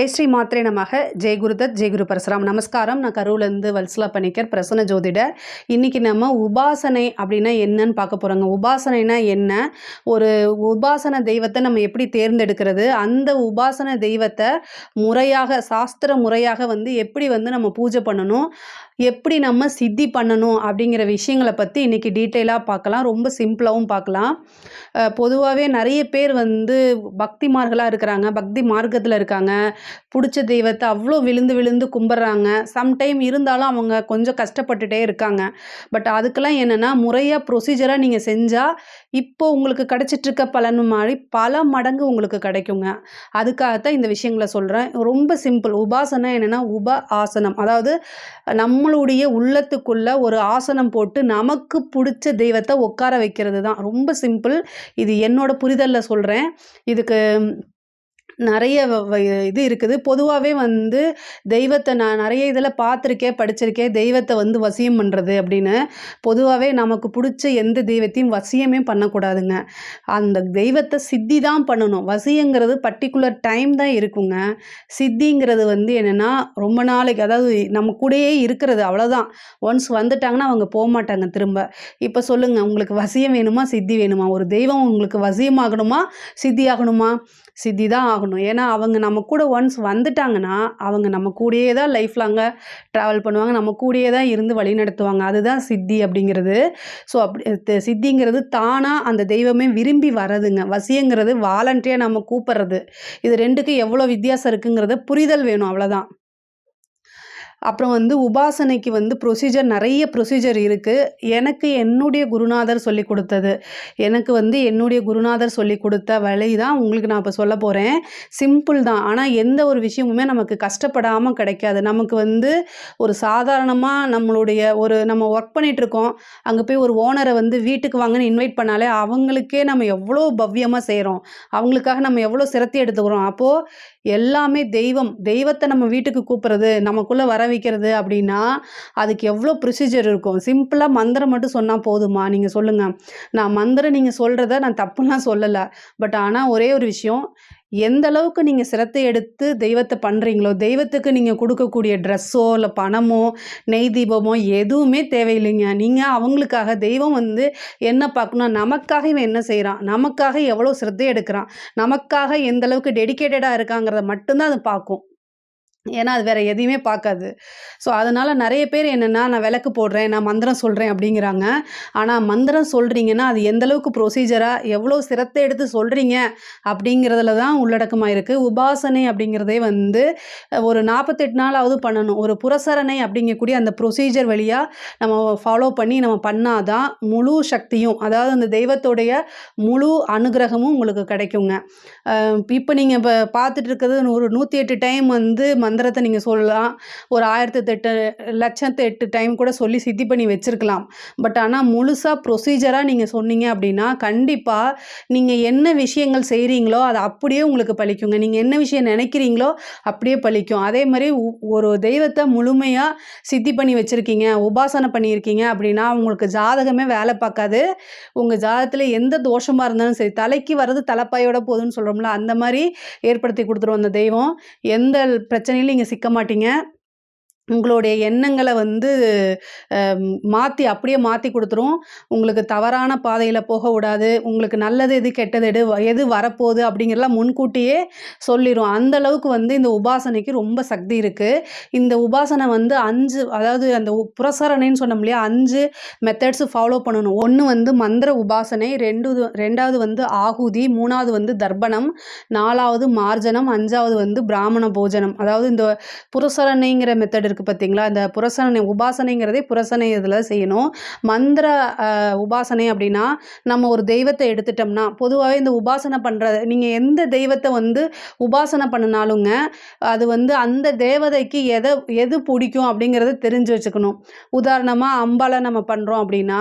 ஜெயஸ்ரீ மாத்திரை நமக. ஜெய் குருதத் ஜெய் குரு பரசுராம். நமஸ்காரம். நான் கரூர்லேருந்து வல்சலா பணிக்கர் பிரசன்ன ஜோதிடர். இன்றைக்கி நம்ம உபாசனை அப்படின்னா என்னன்னு பார்க்க போகிறோங்க உபாசனைனா என்ன? ஒரு உபாசன தெய்வத்தை நம்ம எப்படி தேர்ந்தெடுக்கிறது? அந்த உபாசன தெய்வத்தை முறையாக சாஸ்திர முறையாக வந்து எப்படி வந்து நம்ம பூஜை பண்ணணும்? எப்படி நம்ம சித்தி பண்ணணும் அப்படிங்கிற விஷயங்களை பற்றி இன்றைக்கி டீட்டெயிலாக பார்க்கலாம். ரொம்ப சிம்பிளாகவும் பார்க்கலாம். பொதுவாகவே நிறைய பேர் வந்து பக்திமார்களாக இருக்கிறாங்க. பக்தி மார்க்கத்தில் இருக்காங்க. பிடிச்ச தெய்வத்தை அவ்வளோ விழுந்து விழுந்து கும்பிட்றாங்க. சம்டைம் இருந்தாலும் அவங்க கொஞ்சம் கஷ்டப்பட்டுட்டே இருக்காங்க. பட் அதுக்கெல்லாம் என்னென்னா முறையாக ப்ரொசீஜராக நீங்கள் செஞ்சால் இப்போ உங்களுக்கு கிடச்சிட்ருக்க பலன் மாதிரி பல மடங்கு உங்களுக்கு கிடைக்குங்க. அதுக்காகத்தான் இந்த விஷயங்களை சொல்கிறேன் ரொம்ப சிம்பிள் உபாசனம் என்னென்னா உப ஆசனம் அதாவது நம்மளுடைய உள்ளத்துக்குள்ள ஒரு ஆசனம் போட்டு நமக்கு பிடிச்ச தெய்வத்தை உட்கார வைக்கிறது தான் ரொம்ப சிம்பிள் இது என்னோட புரிதலில் சொல்கிறேன் இதுக்கு நிறைய வ- வ- இது இருக்குது. பொதுவாகவே வந்து தெய்வத்தை நான் நிறைய இதில் பார்த்துருக்கேன் படிச்சிருக்கேன். தெய்வத்தை வந்து வசியம் பண்ணுறது அப்படின்னு. பொதுவாகவே நமக்கு பிடிச்ச எந்த தெய்வத்தையும் வசியமே பண்ணக்கூடாதுங்க. அந்த தெய்வத்தை சித்தி தான் பண்ணணும். வசியங்கிறது பர்டிகுலர் டைம் தான் இருக்குங்க. சித்திங்கிறது வந்து என்னென்னா ரொம்ப நாளைக்கு அதாவது நம்ம கூடயே இருக்கிறது அவ்வளோதான் ஒன்ஸ் வந்துட்டாங்கன்னா அவங்க போக மாட்டாங்க திரும்ப. இப்போ சொல்லுங்கள் உங்களுக்கு வசியம் வேணுமா? சித்தி வேணுமா? ஒரு தெய்வம் உங்களுக்கு வசியமாகணுமா? சித்தி ஆகணுமா சித்தி தான் ஆகணும். ஏன்னா அவங்க நம்ம கூட ஒன்ஸ் வந்துட்டாங்கன்னா அவங்க நம்ம கூடயே தான் லைஃப் லாங்காக ட்ராவல் பண்ணுவாங்க. நம்ம கூடயே தான் இருந்து வழி நடத்துவாங்க. அதுதான் சித்தி அப்படிங்கிறது. ஸோ அப்படி சித்திங்கிறது தானாக அந்த தெய்வமே விரும்பி வர்றதுங்க. வசியங்கிறது வாலண்டியாக நம்ம கூப்பிட்றது. இது ரெண்டுக்கும் எவ்வளோ வித்தியாசம் இருக்குங்கிறத புரிதல் வேணும். அவ்வளோதான் அப்புறம் வந்து உபாசனைக்கு வந்து ப்ரொசீஜர் நிறைய ப்ரொசீஜர் இருக்குது எனக்கு என்னுடைய குருநாதர் சொல்லி கொடுத்தது. எனக்கு வந்து என்னுடைய குருநாதர் சொல்லி கொடுத்த வழி தான் உங்களுக்கு நான் இப்போ சொல்ல போகிறேன் சிம்பிள் தான். ஆனால் எந்த ஒரு விஷயமுமே நமக்கு கஷ்டப்படாமல் கிடைக்காது. நமக்கு வந்து ஒரு சாதாரணமாக நம்மளுடைய ஒரு நம்ம ஒர்க் பண்ணிகிட்ருக்கோம் அங்கே போய் ஒரு ஓனரை வந்து வீட்டுக்கு வாங்கன்னு இன்வைட் பண்ணாலே அவங்களுக்கே நம்ம எவ்வளோ பவ்யமாக செய்கிறோம் அவங்களுக்காக நம்ம எவ்வளோ சிரத்தி எடுத்துக்கிறோம். அப்போது எல்லாமே தெய்வம். தெய்வத்தை நம்ம வீட்டுக்கு கூப்பிட்றது நமக்குள்ளே வர வைக்கிறது அப்படின்னா அதுக்கு எவ்வளோ ப்ரொசீஜர் இருக்கும். சிம்பிளாக மந்திரம் மட்டும் சொன்னால் போதுமா? நீங்கள் சொல்லுங்கள் நான் மந்திரம் நீங்கள் சொல்கிறத நான் தப்புலாம் சொல்லலை. பட் ஆனால் ஒரே ஒரு விஷயம் எந்த அளவுக்கு நீங்கள் சிரத்தை எடுத்து தெய்வத்தை பண்ணுறீங்களோ தெய்வத்துக்கு நீங்கள் கொடுக்கக்கூடிய ட்ரெஸ்ஸோ இல்லை பணமோ நெய் தீபமோ எதுவுமே தேவையில்லைங்க. நீங்கள் அவங்களுக்காக தெய்வம் வந்து என்ன பார்க்கணும் நமக்காக இவன் என்ன செய்கிறான் நமக்காக எவ்வளோ சிரத்தை எடுக்கிறான்? நமக்காக எந்த அளவுக்கு டெடிகேட்டடாக இருக்காங்கிறத மட்டும்தான் அது பார்க்கும். ஏன்னா அது வேற எதையுமே பார்க்காது. ஸோ அதனால நிறைய பேர் என்னென்னா நான் விளக்கு போடுறேன் நான் மந்திரம் சொல்கிறேன் அப்படிங்கிறாங்க. ஆனால் மந்திரம் சொல்கிறீங்கன்னா அது எந்த அளவுக்கு ப்ரொசீஜராக எவ்வளோ சிரத்தை எடுத்து சொல்கிறீங்க அப்படிங்கிறதுல தான் உள்ளடக்கமாக இருக்குது உபாசனை அப்படிங்கிறதே வந்து ஒரு நாற்பத்தெட்டு நாளாவது பண்ணணும். ஒரு புரசரணை அப்படிங்கக்கூடிய அந்த ப்ரொசீஜர் வழியாக நம்ம ஃபாலோ பண்ணி நம்ம பண்ணாதான் முழு சக்தியும் அதாவது அந்த தெய்வத்துடைய முழு அனுகிரகமும் உங்களுக்கு கிடைக்குங்க. இப்போ நீங்கள் இப்போ பார்த்துட்டு இருக்கிறது ஒரு நூற்றி எட்டு டைம் வந்து மந்திரத்தை நீங்கள் சொல்லலாம். ஒரு ஆயிரத்து எட்டு லட்சத்து எட்டு டைம் கூட சொல்லி சித்தி பண்ணி வச்சுருக்கலாம். பட் ஆனால் முழுசாக ப்ரொசீஜராக நீங்கள் சொன்னீங்க அப்படின்னா கண்டிப்பாக நீங்கள் என்ன விஷயங்கள் செய்கிறீங்களோ அது அப்படியே உங்களுக்கு பலிக்குங்க நீங்கள் என்ன விஷயம் நினைக்கிறீங்களோ அப்படியே பழிக்கும். அதே மாதிரி ஒரு தெய்வத்தை முழுமையாக சித்தி பண்ணி வச்சுருக்கீங்க உபாசனை பண்ணியிருக்கீங்க அப்படின்னா உங்களுக்கு ஜாதகமே வேலை பார்க்காது. உங்கள் ஜாதகத்தில் எந்த தோஷமாக இருந்தாலும் சரி தலைக்கு வர்றது தலைப்பாயோட போதுன்னு சொல்கிறோம்ல அந்த மாதிரி ஏற்படுத்தி கொடுத்துருவோம் அந்த தெய்வம். எந்த பிரச்சனை பிரச்சனையிலும் நீங்கள் சிக்க மாட்டீங்க. உங்களுடைய எண்ணங்களை வந்து மாற்றி அப்படியே மாற்றி கொடுத்துரும். உங்களுக்கு தவறான பாதையில் போக விடாது. உங்களுக்கு நல்லது எது கெட்டது எது எது வரப்போகுது அப்படிங்கிறலாம் முன்கூட்டியே சொல்லிடும் அந்த அளவுக்கு வந்து இந்த உபாசனைக்கு ரொம்ப சக்தி இருக்குது இந்த உபாசனை வந்து அஞ்சு அதாவது அந்த உ- புரசரணைன்னு சொன்னோம் இல்லையா? அஞ்சு மெத்தட்ஸு ஃபாலோ பண்ணணும். ஒன்று வந்து மந்திர உபாசனை ரெண்டு ரெண்டாவது வந்து ஆகுதி மூணாவது வந்து தர்ப்பணம் நாலாவது மார்ஜனம் அஞ்சாவது வந்து பிராமண போஜனம். அதாவது இந்த புரசரணைங்கிற மெத்தட் இருக்குது பார்த்தீங்களா இந்த புரசனை உபாசனைங்கிறதே புரசனை இதில் செய்யணும். மந்திர உபாசனை அப்படின்னா நம்ம ஒரு தெய்வத்தை எடுத்துட்டோம்னா பொதுவாகவே இந்த உபாசனை பண்ணுறது நீங்கள் எந்த தெய்வத்தை வந்து உபாசனை பண்ணினாலுங்க அது வந்து அந்த தேவதைக்கு எதை எது பிடிக்கும் அப்படிங்கிறத தெரிஞ்சு வச்சுக்கணும். உதாரணமாக அம்பாலை நம்ம பண்ணுறோம் அப்படின்னா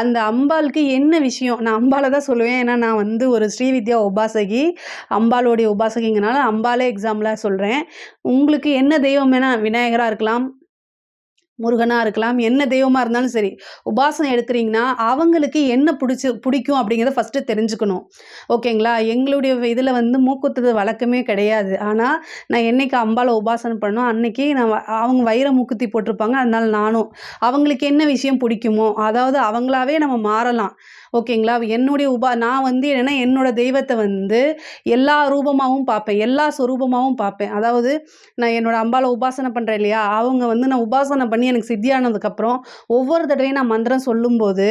அந்த அம்பாளுக்கு என்ன விஷயம்? நான் அம்பாலை தான் சொல்லுவேன். ஏன்னா நான் வந்து ஒரு ஸ்ரீவித்யா உபாசகி. அம்பாலோடைய உபாசகிங்கனால அம்பாலே எக்ஸாம்பிளாக சொல்கிறேன் உங்களுக்கு என்ன தெய்வம்? வேணால் விநாயகராக இருக்கலாம். இருக்கலாம் முருகனாக இருக்கலாம் என்ன தெய்வமாக இருந்தாலும் சரி உபாசனை எடுக்கிறீங்கன்னா அவங்களுக்கு என்ன பிடிச்சி பிடிக்கும் அப்படிங்கிறத ஃபஸ்ட்டு தெரிஞ்சுக்கணும். ஓகேங்களா? எங்களுடைய இதில் வந்து மூக்குத்துறது வழக்கமே கிடையாது. ஆனால் நான் என்னைக்கு அம்பாவை உபாசனை பண்ணோம் அன்னைக்கு நான் அவங்க வைர மூக்குத்தி போட்டிருப்பாங்க. அதனால நானும் அவங்களுக்கு என்ன விஷயம் பிடிக்குமோ அதாவது அவங்களாவே நம்ம மாறலாம். ஓகேங்களா? என்னுடைய உபா நான் வந்து என்னென்னா என்னோட தெய்வத்தை வந்து எல்லா ரூபமாகவும் பார்ப்பேன். எல்லா ஸ்வரூபமாகவும் பார்ப்பேன். அதாவது நான் என்னோட அம்பாவை உபாசனை பண்ணுறேன் இல்லையா? அவங்க வந்து நான் உபாசனை பண்ணி எனக்கு சித்தியானதுக்கப்புறம் ஒவ்வொரு தடவையும் நான் மந்திரம் சொல்லும்போது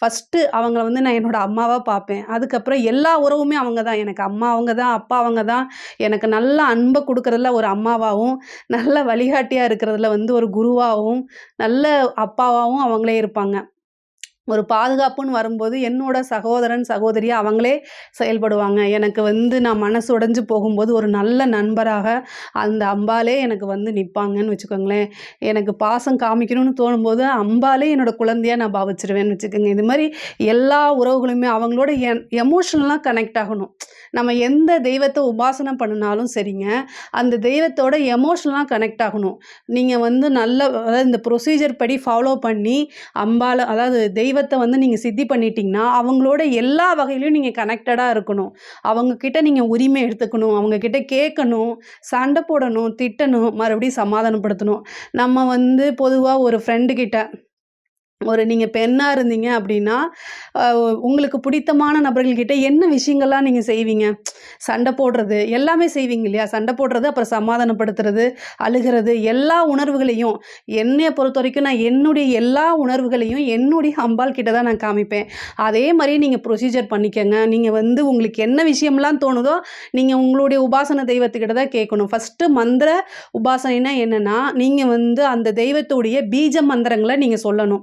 ஃபஸ்ட்டு அவங்கள வந்து நான் என்னோட அம்மாவாக பார்ப்பேன். அதுக்கப்புறம் எல்லா உறவுமே அவங்க தான். எனக்கு அம்மா அவங்க தான் அப்பா அவங்க தான். எனக்கு நல்ல அன்பை கொடுக்குறதுல ஒரு அம்மாவாகவும் நல்ல வழிகாட்டியாக இருக்கிறதுல வந்து ஒரு குருவாகவும் நல்ல அப்பாவாகவும் அவங்களே இருப்பாங்க. ஒரு பாதுகாப்புன்னு வரும்போது என்னோட சகோதரன் சகோதரி அவங்களே செயல்படுவாங்க. எனக்கு வந்து நான் மனசு உடைஞ்சு போகும்போது ஒரு நல்ல நண்பராக அந்த அம்பாலே எனக்கு வந்து நிற்பாங்கன்னு வச்சுக்கோங்களேன். எனக்கு பாசம் காமிக்கணும்னு தோணும்போது அம்பாலே என்னோட குழந்தையாக நான் பாவிச்சிருவேன்னு வச்சுக்கோங்க. இது மாதிரி எல்லா உறவுகளுமே அவங்களோட என் எமோஷனலாக கனெக்ட் ஆகணும். நம்ம எந்த தெய்வத்தை உபாசனை பண்ணினாலும் சரிங்க அந்த தெய்வத்தோட எமோஷனலாக கனெக்ட் ஆகணும். நீங்கள் வந்து நல்ல அதாவது இந்த ப்ரொசீஜர் படி ஃபாலோ பண்ணி அம்பால அதாவது தெய்வ தெய்வத்தை வந்து நீங்கள் சித்தி பண்ணிட்டீங்கன்னா அவங்களோட எல்லா வகையிலையும் நீங்கள் கனெக்டடாக இருக்கணும். அவங்க கிட்ட நீங்கள் உரிமை எடுத்துக்கணும். அவங்கக்கிட்ட கேட்கணும். சண்டை போடணும். திட்டணும். மறுபடியும் சமாதானப்படுத்தணும். நம்ம வந்து பொதுவாக ஒரு ஃப்ரெண்டுக்கிட்ட ஒரு நீங்கள் பெண்ணாக இருந்தீங்க அப்படின்னா உங்களுக்கு பிடித்தமான நபர்கள்கிட்ட என்ன விஷயங்கள்லாம் நீங்கள் செய்வீங்க? சண்டை போடுறது எல்லாமே செய்வீங்க இல்லையா? சண்டை போடுறது அப்புறம் சமாதானப்படுத்துறது அழுகிறது எல்லா உணர்வுகளையும் என்னைய பொறுத்த வரைக்கும் நான் என்னுடைய எல்லா உணர்வுகளையும் என்னுடைய அம்பாள் கிட்ட தான் நான் காமிப்பேன். அதே மாதிரி நீங்கள் ப்ரொசீஜர் பண்ணிக்கங்க. நீங்கள் வந்து உங்களுக்கு என்ன விஷயம்லாம் தோணுதோ நீங்கள் உங்களுடைய உபாசன தெய்வத்துக்கிட்ட தான் கேட்கணும். ஃபஸ்ட்டு மந்திர உபாசனைனா என்னென்னா நீங்கள் வந்து அந்த தெய்வத்துடைய பீஜ மந்திரங்களை நீங்கள் சொல்லணும்.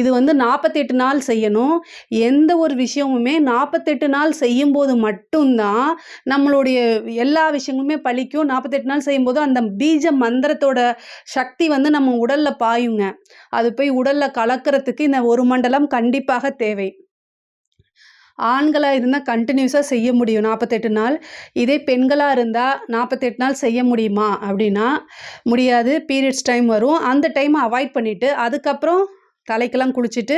இது வந்து நாற்பத்தெட்டு நாள் செய்யணும். எந்த ஒரு விஷயமுமே நாற்பத்தெட்டு நாள் செய்யும்போது மட்டும்தான் நம்மளுடைய எல்லா விஷயங்களுமே பழிக்கும். நாற்பத்தெட்டு நாள் செய்யும்போது அந்த பீஜ மந்திரத்தோட சக்தி வந்து நம்ம உடலில் பாயுங்க. அது போய் உடலில் கலக்கிறதுக்கு இந்த ஒரு மண்டலம் கண்டிப்பாக தேவை. ஆண்களாக இருந்தால் கண்டினியூஸாக செய்ய முடியும். நாற்பத்தெட்டு நாள். இதே பெண்களாக இருந்தால் நாற்பத்தெட்டு நாள் செய்ய முடியுமா? அப்படின்னா முடியாது. பீரியட்ஸ் டைம் வரும். அந்த டைமை அவாய்ட் பண்ணிவிட்டு அதுக்கப்புறம் தலைக்கெல்லாம் குளிச்சுட்டு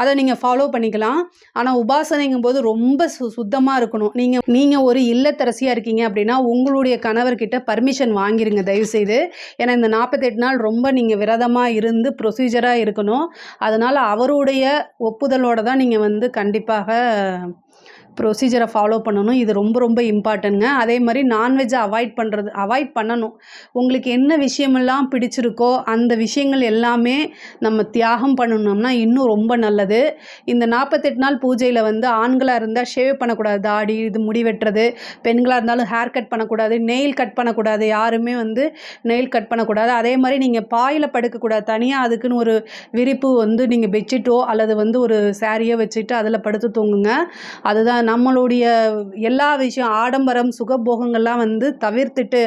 அதை நீங்கள் ஃபாலோ பண்ணிக்கலாம். ஆனால் உபாசனைங்கும் போது ரொம்ப சு சுத்தமாக இருக்கணும். நீங்கள் நீங்கள் ஒரு இல்லத்தரசியாக இருக்கீங்க அப்படின்னா உங்களுடைய கணவர்கிட்ட பர்மிஷன் வாங்கிருங்க தயவுசெய்து. ஏன்னா இந்த நாற்பத்தெட்டு நாள் ரொம்ப நீங்கள் விரதமாக இருந்து ப்ரொசீஜராக இருக்கணும். அதனால் அவருடைய ஒப்புதலோடு தான் நீங்கள் வந்து கண்டிப்பாக ப்ரொசீஜரை ஃபாலோ பண்ணணும். இது ரொம்ப ரொம்ப இம்பார்ட்டன்ங்க அதே மாதிரி நான்வெஜ்ஜை அவாய்ட் பண்ணுறது அவாய்ட் பண்ணணும். உங்களுக்கு என்ன விஷயமெல்லாம் பிடிச்சிருக்கோ அந்த விஷயங்கள் எல்லாமே நம்ம தியாகம் பண்ணணும்னா இன்னும் ரொம்ப நல்லது. இந்த நாற்பத்தெட்டு நாள் பூஜையில் வந்து ஆண்களாக இருந்தால் ஷேவ் பண்ணக்கூடாது. தாடி இது முடி வெட்டுறது. பெண்களாக இருந்தாலும் ஹேர் கட் பண்ணக்கூடாது. நெயில் கட் பண்ணக்கூடாது. யாருமே வந்து நெயில் கட் பண்ணக்கூடாது. அதே மாதிரி நீங்கள் பாயில் படுக்கக்கூடாது. தனியாக அதுக்குன்னு ஒரு விரிப்பு வந்து நீங்கள் பெட்ஷீட்டோ அல்லது வந்து ஒரு சாரியோ வச்சுட்டு அதில் படுத்து தூங்குங்க. அதுதான் நம்மளுடைய எல்லா விஷயம் ஆடம்பரம் சுகபோகங்கள்லாம் வந்து தவிர்த்துட்டு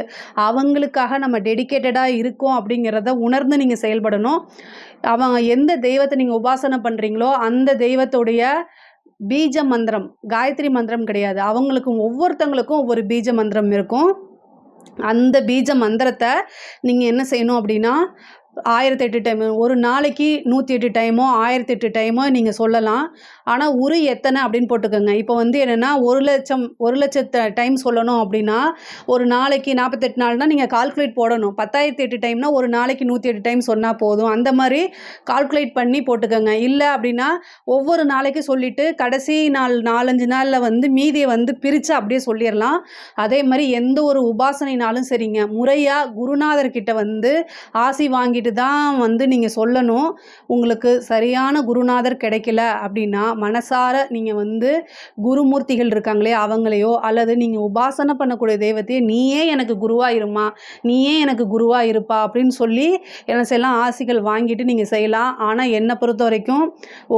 அவங்களுக்காக நம்ம டெடிகேட்டடாக இருக்கோம் அப்படிங்கிறத உணர்ந்து நீங்கள் செயல்படணும். அவங்க எந்த தெய்வத்தை நீங்கள் உபாசனை பண்ணுறீங்களோ அந்த தெய்வத்துடைய பீஜ மந்திரம் காயத்ரி மந்திரம் கிடையாது. அவங்களுக்கும் ஒவ்வொருத்தங்களுக்கும் ஒவ்வொரு பீஜ மந்திரம் இருக்கும். அந்த பீஜ மந்திரத்தை நீங்கள் என்ன செய்யணும் அப்படின்னா ஆயிரத்தெட்டு டைம் ஒரு நாளைக்கு நூற்றி எட்டு டைமோ ஆயிரத்தெட்டு டைமோ நீங்கள் சொல்லலாம். ஆனால் உரு எத்தனை அப்படின்னு போட்டுக்கோங்க. இப்போ வந்து என்னென்னா ஒரு லட்சம் ஒரு லட்சத்து டைம் சொல்லணும் அப்படின்னா ஒரு நாளைக்கு நாற்பத்தெட்டு நாள்னால் நீங்கள் கால்குலேட் போடணும். பத்தாயிரத்தி எட்டு டைம்னா ஒரு நாளைக்கு நூற்றி எட்டு டைம் சொன்னால் போதும். அந்த மாதிரி கால்குலேட் பண்ணி போட்டுக்கோங்க. இல்லை அப்படின்னா ஒவ்வொரு நாளைக்கு சொல்லிவிட்டு கடைசி நாள் நாலஞ்சு நாளில் வந்து மீதியை வந்து பிரித்து அப்படியே சொல்லிடலாம். அதே மாதிரி எந்த ஒரு உபாசனைனாலும் சரிங்க. முறையாக குருநாதர்கிட்ட வந்து ஆசி வாங்கிட்டு தான் வந்து நீங்கள் சொல்லணும். உங்களுக்கு சரியான குருநாதர் கிடைக்கல அப்படின்னா மனசார நீங்கள் வந்து குருமூர்த்திகள் இருக்காங்களே அவங்களையோ அல்லது நீங்கள் உபாசனை பண்ணக்கூடிய தெய்வத்தையே நீயே எனக்கு குருவாக இருமா நீயே எனக்கு குருவாக இருப்பா அப்படின்னு சொல்லி என்ன செய்யலாம் ஆசிகள் வாங்கிட்டு நீங்கள் செய்யலாம். ஆனால் என்னை பொறுத்த வரைக்கும்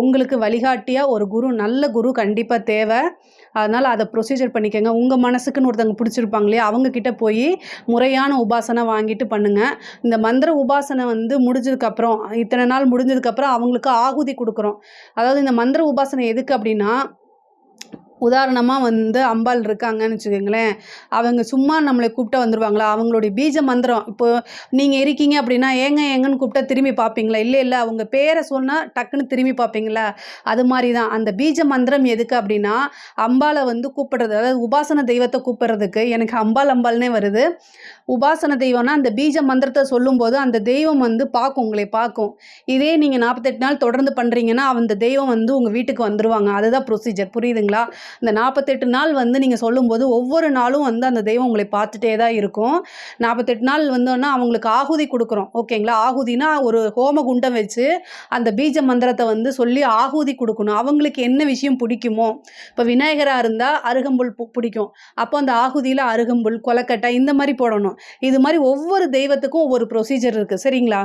உங்களுக்கு வழிகாட்டியாக ஒரு குரு நல்ல குரு கண்டிப்பாக தேவை. அதனால் அதை ப்ரொசீஜர் பண்ணிக்கோங்க. உங்கள் மனசுக்குன்னு ஒருத்தவங்க பிடிச்சிருப்பாங்க இல்லையா அவங்கக்கிட்ட போய் முறையான உபாசனை வாங்கிட்டு பண்ணுங்கள் இந்த மந்திர உபாசனை வந்து முடிஞ்சதுக்கப்புறம் இத்தனை நாள் முடிஞ்சதுக்கப்புறம் அவங்களுக்கு ஆகுதி கொடுக்குறோம். அதாவது இந்த மந்திர உபாசனை எதுக்கு அப்படின்னா உதாரணமாக வந்து அம்பாள் இருக்காங்கன்னு வச்சுக்கோங்களேன். அவங்க சும்மா நம்மளை கூப்பிட்டா வந்துடுவாங்களா அவங்களுடைய பீஜ மந்திரம். இப்போ நீங்கள் இருக்கீங்க அப்படின்னா ஏங்க ஏங்கன்னு கூப்பிட்டா திரும்பி பார்ப்பீங்களா? இல்லை இல்லை அவங்க பேரை சொன்னால் டக்குன்னு திரும்பி பார்ப்பீங்களா? அது மாதிரி தான் அந்த பீஜ மந்திரம் எதுக்கு அப்படின்னா அம்பாளை வந்து கூப்பிடுறது அதாவது உபாசன தெய்வத்தை கூப்பிடுறதுக்கு எனக்கு அம்பாள் அம்பாள்னே வருது. உபாசன தெய்வம்னா அந்த பீஜ மந்திரத்தை சொல்லும்போது அந்த தெய்வம் வந்து பார்க்கும் உங்களை பார்க்கும். இதே நீங்கள் நாற்பத்தெட்டு நாள் தொடர்ந்து பண்ணுறீங்கன்னா அந்த தெய்வம் வந்து உங்கள் வீட்டுக்கு வந்துருவாங்க. அதுதான் ப்ரொசீஜர் புரியுதுங்களா? இந்த நாற்பத்தெட்டு நாள் வந்து நீங்கள் சொல்லும்போது ஒவ்வொரு நாளும் வந்து அந்த தெய்வம் உங்களை பார்த்துட்டே தான் இருக்கும். நாற்பத்தெட்டு நாள் வந்தோன்னா அவங்களுக்கு ஆகுதி கொடுக்குறோம். ஓகேங்களா? ஆகுதினா ஒரு ஹோம குண்டம் வச்சு அந்த பீஜ மந்திரத்தை வந்து சொல்லி ஆகுதி கொடுக்கணும். அவங்களுக்கு என்ன விஷயம் பிடிக்குமோ. இப்போ விநாயகராக இருந்தால் அருகம்புல் பிடிக்கும். அப்போ அந்த ஆகுதியில் அருகம்புல் கொலக்கட்டை இந்த மாதிரி போடணும். இது மாதிரி ஒவ்வொரு தெய்வத்துக்கும் ஒவ்வொரு ப்ரொசீஜர் இருக்குது சரிங்களா?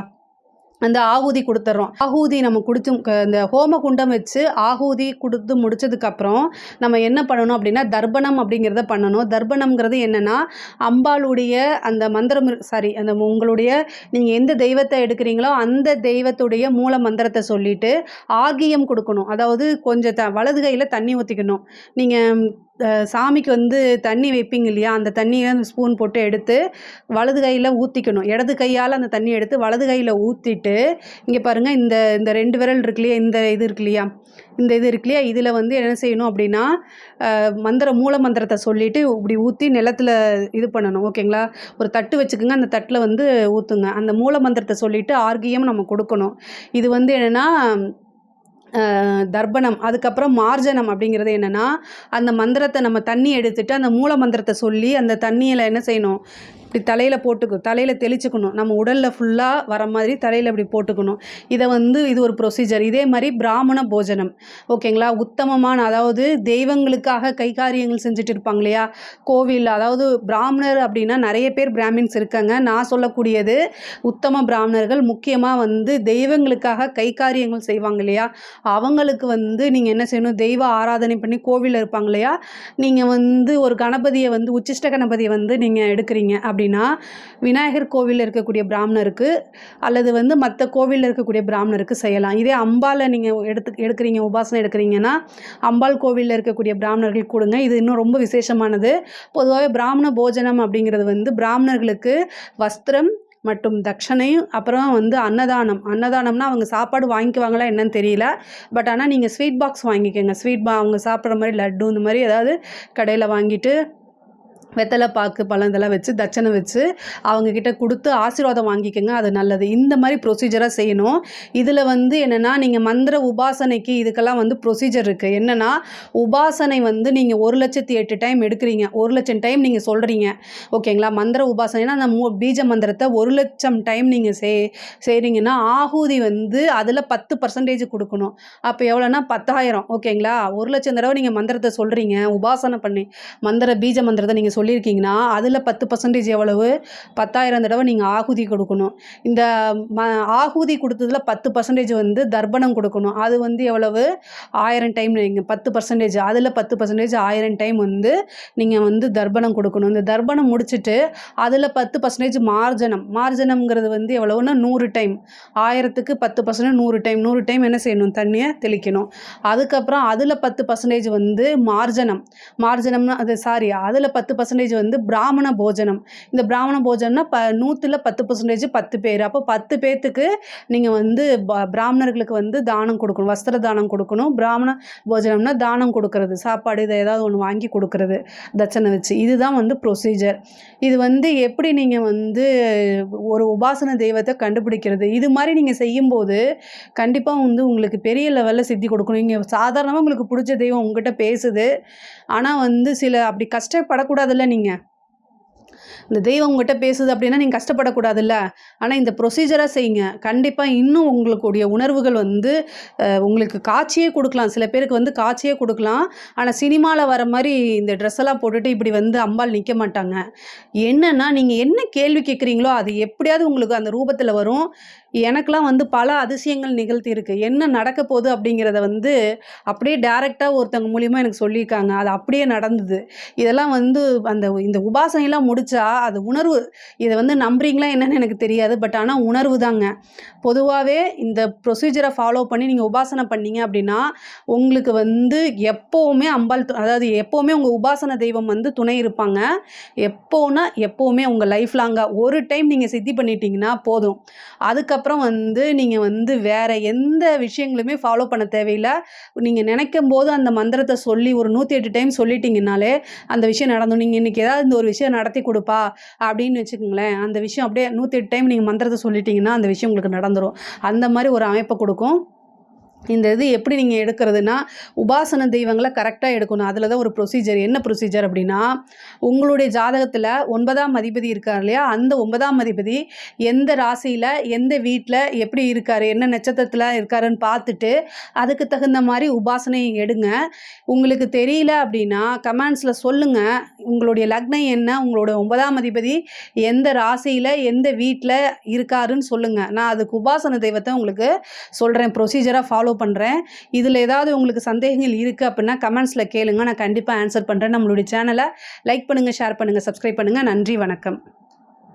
அந்த ஆகுதி கொடுத்துட்றோம் ஆகுதி நம்ம கொடுத்து இந்த ஹோம குண்டம் வச்சு ஆகுதி கொடுத்து முடிச்சதுக்கப்புறம் நம்ம என்ன பண்ணணும் அப்படின்னா தர்ப்பணம் அப்படிங்கிறத பண்ணணும். தர்ப்பணம்ங்கிறது என்னென்னா அம்பாளுடைய அந்த மந்திரம் சாரி அந்த உங்களுடைய நீங்கள் எந்த தெய்வத்தை எடுக்கிறீங்களோ அந்த தெய்வத்துடைய மூல மந்திரத்தை சொல்லிட்டு ஆகியம் கொடுக்கணும். அதாவது கொஞ்சம் த வலது கையில் தண்ணி ஊற்றிக்கணும் நீங்கள் சாமிக்கு வந்து தண்ணி வைப்பீங்க இல்லையா? அந்த தண்ணியை ஸ்பூன் போட்டு எடுத்து வலது கையில் ஊற்றிக்கணும் இடது கையால் அந்த தண்ணி எடுத்து வலது கையில் ஊற்றிட்டு இங்கே பாருங்கள் இந்த இந்த ரெண்டு விரல் இருக்கு இல்லையா? இந்த இது இருக்கு இல்லையா? இந்த இது இருக்கு இல்லையா? இதில் வந்து என்ன செய்யணும் அப்படின்னா மந்திரம் மந்திர மூல மந்திரத்தை சொல்லிட்டு இப்படி ஊற்றி நிலத்தில் இது பண்ணணும். ஓகேங்களா ஒரு தட்டு வச்சுக்கோங்க. அந்த தட்டில் வந்து ஊற்றுங்க அந்த மூல மந்திரத்தை சொல்லிட்டு ஆர்கியம் நம்ம கொடுக்கணும். இது வந்து என்னென்னா தர்ப்பணம் அதுக்கப்புறம் மார்ஜனம் அப்படிங்கிறது என்னென்னா அந்த மந்திரத்தை நம்ம தண்ணி எடுத்துட்டு அந்த மூல மந்திரத்தை சொல்லி அந்த தண்ணியில் என்ன செய்யணும்? இப்படி தலையில் போட்டுக்கணும் தலையில் தெளிச்சுக்கணும். நம்ம உடலில் ஃபுல்லாக வர மாதிரி தலையில் இப்படி போட்டுக்கணும். இதை வந்து இது ஒரு ப்ரொசீஜர் இதே மாதிரி பிராமண போஜனம். ஓகேங்களா உத்தமமான அதாவது தெய்வங்களுக்காக கைகாரியங்கள் செஞ்சுட்டு இருப்பாங்க இல்லையா? கோவில் அதாவது பிராமணர் அப்படின்னா நிறைய பேர் பிராமின்ஸ் இருக்காங்க. நான் சொல்லக்கூடியது உத்தம பிராமணர்கள் முக்கியமாக வந்து தெய்வங்களுக்காக கைகாரியங்கள் செய்வாங்க இல்லையா? அவங்களுக்கு வந்து நீங்கள் என்ன செய்யணும்? தெய்வ ஆராதனை பண்ணி கோவிலில் இருப்பாங்க இல்லையா? நீங்கள் வந்து ஒரு கணபதியை வந்து உச்சிஷ்ட கணபதியை வந்து நீங்கள் எடுக்கிறீங்க அப்படின்னா விநாயகர் கோவிலில் இருக்கக்கூடிய பிராமணருக்கு அல்லது வந்து மற்ற கோவிலில் இருக்கக்கூடிய பிராமணருக்கு செய்யலாம். இதே அம்பாலை நீங்கள் எடுத்து எடுக்கிறீங்க உபாசனை எடுக்கிறீங்கன்னா அம்பாள் கோவிலில் இருக்கக்கூடிய பிராமணர்கள் கொடுங்க. இது இன்னும் ரொம்ப விசேஷமானது. பொதுவாகவே பிராமண போஜனம் அப்படிங்கிறது வந்து பிராமணர்களுக்கு வஸ்திரம் மற்றும் தட்சணையும் அப்புறம் வந்து அன்னதானம். அன்னதானம்னா அவங்க சாப்பாடு வாங்கிக்குவாங்களா என்னன்னு தெரியல. பட் ஆனால் நீங்கள் ஸ்வீட் பாக்ஸ் வாங்கிக்கோங்க. ஸ்வீட் பா அவங்க சாப்பிட்ற மாதிரி லட்டு இந்த மாதிரி ஏதாவது கடையில் வாங்கிட்டு வெத்தலை பாக்கு பழம் இதெல்லாம் வச்சு தட்சணை வச்சு அவங்கக்கிட்ட கொடுத்து ஆசீர்வாதம் வாங்கிக்கோங்க அது நல்லது. இந்த மாதிரி ப்ரொசீஜராக செய்யணும். இதில் வந்து என்னென்னா நீங்கள் மந்திர உபாசனைக்கு இதுக்கெல்லாம் வந்து ப்ரொசீஜர் இருக்குது என்னென்னா உபாசனை வந்து நீங்கள் ஒரு லட்சத்தி எட்டு டைம் எடுக்கிறீங்க. ஒரு லட்சம் டைம் நீங்கள் சொல்கிறீங்க ஓகேங்களா? மந்திர உபாசனைனா அந்த மூ பீஜ மந்திரத்தை ஒரு லட்சம் டைம் நீங்கள் செய் செய்கிறீங்கன்னா ஆகுதி வந்து அதில் பத்து பர்சன்டேஜ் கொடுக்கணும். அப்போ எவ்வளோனா பத்தாயிரம். ஓகேங்களா? ஒரு லட்சம் தடவை நீங்கள் மந்திரத்தை சொல்கிறீங்க உபாசனை பண்ணி மந்திர பீஜ மந்திரத்தை நீங்கள் சொல்லியிருக்கீங்கன்னா அதில் பத்து பர்சன்டேஜ் எவ்வளவு? பத்தாயிரம் தடவை நீங்கள் ஆகுதி கொடுக்கணும். இந்த ம ஆகுதி கொடுத்ததுல பத்து பர்சன்டேஜ் வந்து தர்ப்பணம் கொடுக்கணும். அது வந்து எவ்வளவு? ஆயிரம் டைம் நீங்கள் பத்து பர்சன்டேஜ் அதில் பத்து பர்சன்டேஜ் ஆயிரம் டைம் வந்து நீங்கள் வந்து தர்ப்பணம் கொடுக்கணும். இந்த தர்ப்பணம் முடிச்சுட்டு அதில் பத்து பர்சன்டேஜ் மார்ஜனம். மார்ஜனம்ங்கிறது வந்து எவ்வளவுன்னா நூறு டைம் ஆயிரத்துக்கு பத்து பர்சன்டேஜ் நூறு டைம் நூறு டைம் என்ன செய்யணும்? தண்ணியை தெளிக்கணும். அதுக்கப்புறம் அதில் பத்து பர்சன்டேஜ் வந்து மார்ஜனம். மார்ஜனம்னா அது சாரி அதில் பத்து பர்சன்டேஜ் பர்சன்டேஜ் வந்து பிராமண போஜனம். இந்த பிராமண போஜனம்னா ப நூற்றில் பத்து பர்சன்டேஜ் பத்து பேர். அப்போ பத்து பேர்த்துக்கு நீங்கள் வந்து ப- பிராமணர்களுக்கு வந்து தானம் கொடுக்கணும். வஸ்திர தானம் கொடுக்கணும். பிராமண போஜனம்னா தானம் கொடுக்கறது. சாப்பாடு இதை ஏதாவது ஒன்று வாங்கி கொடுக்கறது. தட்சணை வச்சு. இதுதான் வந்து ப்ரொசீஜர் இது வந்து எப்படி நீங்கள் வந்து ஒரு உபாசன தெய்வத்தை கண்டுபிடிக்கிறது? இது மாதிரி நீங்கள் செய்யும்போது கண்டிப்பாக வந்து உங்களுக்கு பெரிய லெவலில் சித்தி கொடுக்கணும். இங்கே சாதாரணமாக உங்களுக்கு பிடிச்ச தெய்வம் உங்ககிட்ட பேசுது. ஆனால் வந்து சில அப்படி கஷ்டப்படக்கூடாதுல்ல நீங்கள் இந்த தெய்வம் உங்ககிட்ட பேசுது அப்படின்னா நீங்கள் கஷ்டப்படக்கூடாதுல்ல. ஆனால் இந்த ப்ரொசீஜராக செய்யுங்க. கண்டிப்பாக இன்னும் உங்களுக்குடைய உணர்வுகள் வந்து உங்களுக்கு காட்சியே கொடுக்கலாம். சில பேருக்கு வந்து காட்சியே கொடுக்கலாம். ஆனால் சினிமாவில் வர மாதிரி இந்த ட்ரெஸ் எல்லாம் போட்டுட்டு இப்படி வந்து அம்பாள் நிற்க மாட்டாங்க. என்னன்னா நீங்கள் என்ன கேள்வி கேட்குறீங்களோ அது எப்படியாவது உங்களுக்கு அந்த ரூபத்தில் வரும். எனக்கெலாம் வந்து பல அதிசயங்கள் நிகழ்த்தியிருக்கு. என்ன நடக்க போகுது அப்படிங்கிறத வந்து அப்படியே டேரெக்டாக ஒருத்தவங்க மூலியமாக எனக்கு சொல்லியிருக்காங்க. அது அப்படியே நடந்தது. இதெல்லாம் வந்து அந்த இந்த உபாசனையெல்லாம் முடிச்சா செஞ்சால் அது உணர்வு. இதை வந்து நம்புறீங்களா என்னன்னு எனக்கு தெரியாது. பட் ஆனால் உணர்வு தாங்க. பொதுவாகவே இந்த ப்ரொசீஜரை ஃபாலோ பண்ணி நீங்கள் உபாசனை பண்ணீங்க அப்படின்னா உங்களுக்கு வந்து எப்போவுமே அம்பாள் அதாவது எப்போவுமே உங்கள் உபாசன தெய்வம் வந்து துணை இருப்பாங்க. எப்போனா எப்போவுமே உங்கள் லைஃப் லாங்காக ஒரு டைம் நீங்கள் சித்தி பண்ணிட்டீங்கன்னா போதும். அதுக்கப்புறம் வந்து நீங்கள் வந்து வேறு எந்த விஷயங்களுமே ஃபாலோ பண்ண தேவையில்லை. நீங்கள் நினைக்கும் போது அந்த மந்திரத்தை சொல்லி ஒரு நூற்றி எட்டு டைம் சொல்லிட்டீங்கனாலே அந்த விஷயம் நடந்தும் நீங்கள் இன்றைக்கி ஏதாவது இந்த ஒரு விஷயம் நடத்தி கொடுப்பா அப்படின்னு வச்சுக்கோங்களேன் அந்த விஷயம் அப்படியே நூற்றி எட்டு டைம் நீங்கள் மந்திரத்தை சொல்லிட்டீங்கன்னா அந்த விஷயம் உங்களுக்கு நடந்துடும் அந்த மாதிரி ஒரு அமைப்பை கொடுக்கும். இந்த இது எப்படி நீங்கள் எடுக்கிறதுனா உபாசன தெய்வங்களை கரெக்டாக எடுக்கணும். அதில் தான் ஒரு ப்ரொசீஜர் என்ன ப்ரொசீஜர் அப்படின்னா உங்களுடைய ஜாதகத்தில் ஒன்பதாம் அதிபதி இருக்கார் இல்லையா? அந்த ஒன்பதாம் அதிபதி எந்த ராசியில் எந்த வீட்டில் எப்படி இருக்கார் என்ன நட்சத்திரத்தில் இருக்காருன்னு பார்த்துட்டு அதுக்கு தகுந்த மாதிரி உபாசனை எடுங்க. உங்களுக்கு தெரியல அப்படின்னா கமெண்ட்ஸில் சொல்லுங்கள் உங்களுடைய லக்னம் என்ன? உங்களோட ஒன்பதாம் அதிபதி எந்த ராசியில் எந்த வீட்டில் இருக்காருன்னு சொல்லுங்கள் நான் அதுக்கு உபாசன தெய்வத்தை உங்களுக்கு சொல்கிறேன் ப்ரொசீஜராக ஃபாலோ பண்ணுறேன் இதில் ஏதாவது உங்களுக்கு சந்தேகங்கள் இருக்குது அப்படின்னா கமெண்ட்ஸில் கேளுங்க. நான் கண்டிப்பாக ஆன்சர் பண்ணுறேன் நம்மளுடைய சேனலை லைக் பண்ணுங்கள் ஷேர் பண்ணுங்கள் சப்ஸ்கிரைப் பண்ணுங்கள் நன்றி வணக்கம்.